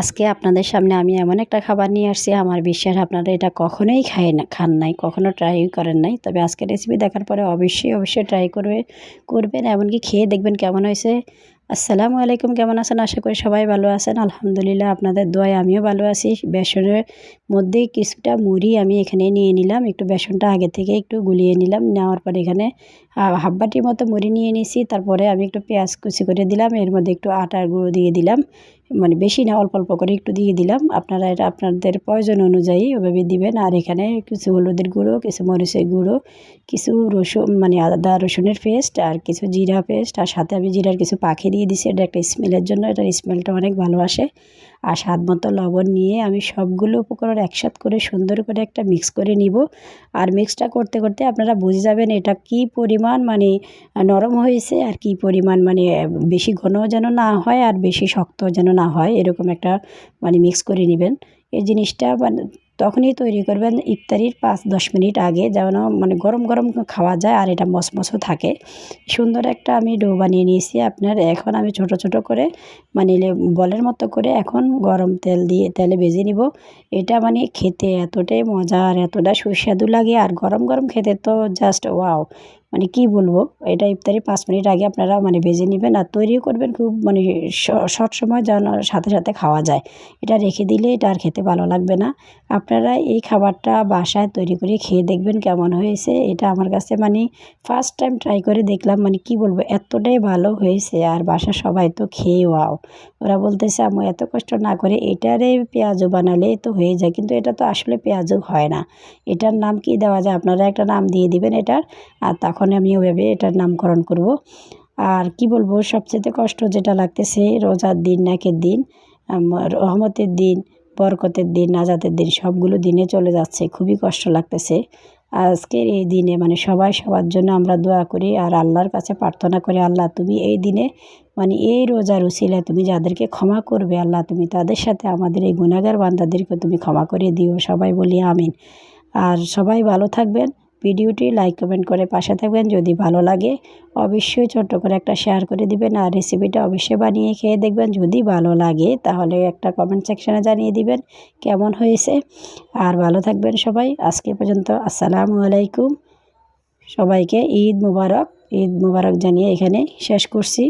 আজকে আপনাদের সামনে আমি এমন একটা খাবার নিয়ে আসছি, আমার বিশ্বাস আপনারা এটা কখনোই খায় না, খান নাই, কখনো ট্রাই করেন নাই। তবে আজকে রেসিপি দেখার পরে অবশ্যই অবশ্যই ট্রাই করবে, করবেন, এমনকি খেয়ে দেখবেন কেমন হয়েছে। আসসালামু আলাইকুম, কেমন আছেন? আশা করি সবাই ভালো আছেন। আলহামদুলিল্লাহ, আপনাদের দোয়ায় আমিও ভালো আছি। বেসনের মধ্যে কিছুটা মুড়ি আমি এখানে নিয়ে নিলাম, একটু বেসনটা আগে থেকে একটু গুলিয়ে নিলাম, নেওয়ার পর এখানে হাফ বাটির মতো মুড়ি নিয়ে নিয়েছি। তারপরে আমি একটু পেঁয়াজ কুচি করে দিলাম, এর মধ্যে একটু আটার গুঁড়ো দিয়ে দিলাম। মানে বেশি না, অল্প অল্প করে একটু দিয়ে দিলাম। আপনারা এটা আপনাদের প্রয়োজন অনুযায়ী ওভাবে দিবেন। আর এখানে কিছু হলুদের গুঁড়ো, কিছু মরিচের গুঁড়ো, কিছু রসুন মানে আদা রসুনের পেস্ট আর কিছু জিরা পেস্ট। আর সাথে আমি জিরার কিছু পাখি দিয়ে দিছি। এটা একটা স্মেলের জন্য। এটার স্মেলটা অনেক ভালো আসে। আর স্বাদ মতো লবণ নিয়ে আমি সবগুলো উপকরণ একসাথ করে সুন্দর করে একটা মিক্স করে নিব। আর মিক্সটা করতে করতে আপনারা বুঝে যাবেন এটা কি পরিমাণ মানে নরম হয়েছে আর কি পরিমাণ মানে বেশি ঘন যেন না হয় আর বেশি শক্ত যেন না হয়, এরকম একটা মানে মিক্স করে নেবেন। এই জিনিসটা মানে তখনই তৈরি করবেন ইফতারির পাঁচ দশ মিনিট আগে, যেন মানে গরম গরম খাওয়া যায় আর এটা মসমসও থাকে। সুন্দর একটা আমি ডো বানিয়ে নিয়েছি আপনার। এখন আমি ছোট ছোট করে মানে বলের মতো করে এখন গরম তেল দিয়ে তেলে ভেজে নিব। এটা মানে খেতে এতটাই মজা আর এতটা সুস্বাদু লাগে আর গরম গরম খেতে তো জাস্ট ওয়াও মানে কি বলব, এটা ইফতারি পাঁচ মিনিট আগে আপনারা মানে ভেজে নেবেন আর তৈরিও করবেন খুব মানে শর্ট সময় যেন সাথে সাথে খাওয়া যায়। এটা রেখে দিলে এটা আর খেতে ভালো লাগবে না। আপনারা এই খাবারটা বাসায় তৈরি করে খেয়ে দেখবেন কেমন হয়েছে। এটা আমার কাছে মানে ফার্স্ট টাইম ট্রাই করে দেখলাম মানে কি বলব, এতটাই ভালো হয়েছে আর বাসা সবাই তো খেয়ে ওয়াও। ওরা বলতেছে আমি এত কষ্ট না করে এটারে পেঁয়াজও বানালে তো হয়ে যায়। কিন্তু এটা তো আসলে পেঁয়াজও হয় না। এটার নাম কি দেওয়া যায়? আপনারা একটা নাম দিয়ে দিবেন এটার। আর তখন আমি ওইভাবে এটার নামকরণ করব। আর কি বলব সবচেয়ে কষ্ট যেটা লাগতেছে, রোজার দিন, নাকের দিন রহমতের দিন, বরকতের দিন, নাজাতের দিন, সবগুলো দিনে চলে যাচ্ছে। খুবই কষ্ট লাগতেছে। আজকের এই দিনে মানে সবাই সবার জন্য আমরা দোয়া করি আর আল্লাহর কাছে প্রার্থনা করি, আল্লাহ তুমি এই দিনে মানে এই রোজার উসিলে তুমি যাদেরকে ক্ষমা করবে, আল্লাহ তুমি তাদের সাথে আমাদের এই গুণাগার বান্দাদেরকে তুমি ক্ষমা করে দিও। সবাই বলি আমিন। আর সবাই ভালো থাকবেন। ভিডিওটি লাইক, কমেন্ট করে পাশে থাকবেন। যদি ভালো লাগে, অবশ্যই ছোট্ট করে একটা শেয়ার করে দিবেন আর রেসিপিটা অবশ্যই বানিয়ে খেয়ে দেখবেন। যদি ভালো লাগে, তাহলে একটা কমেন্ট সেকশানে জানিয়ে দিবেন কেমন হয়েছে। আর ভালো থাকবেন সবাই। আজকে পর্যন্ত আসসালামু আলাইকুম। সবাইকে ঈদ মুবারক। ঈদ মুবারক জানিয়ে এখানে শেষ করছি।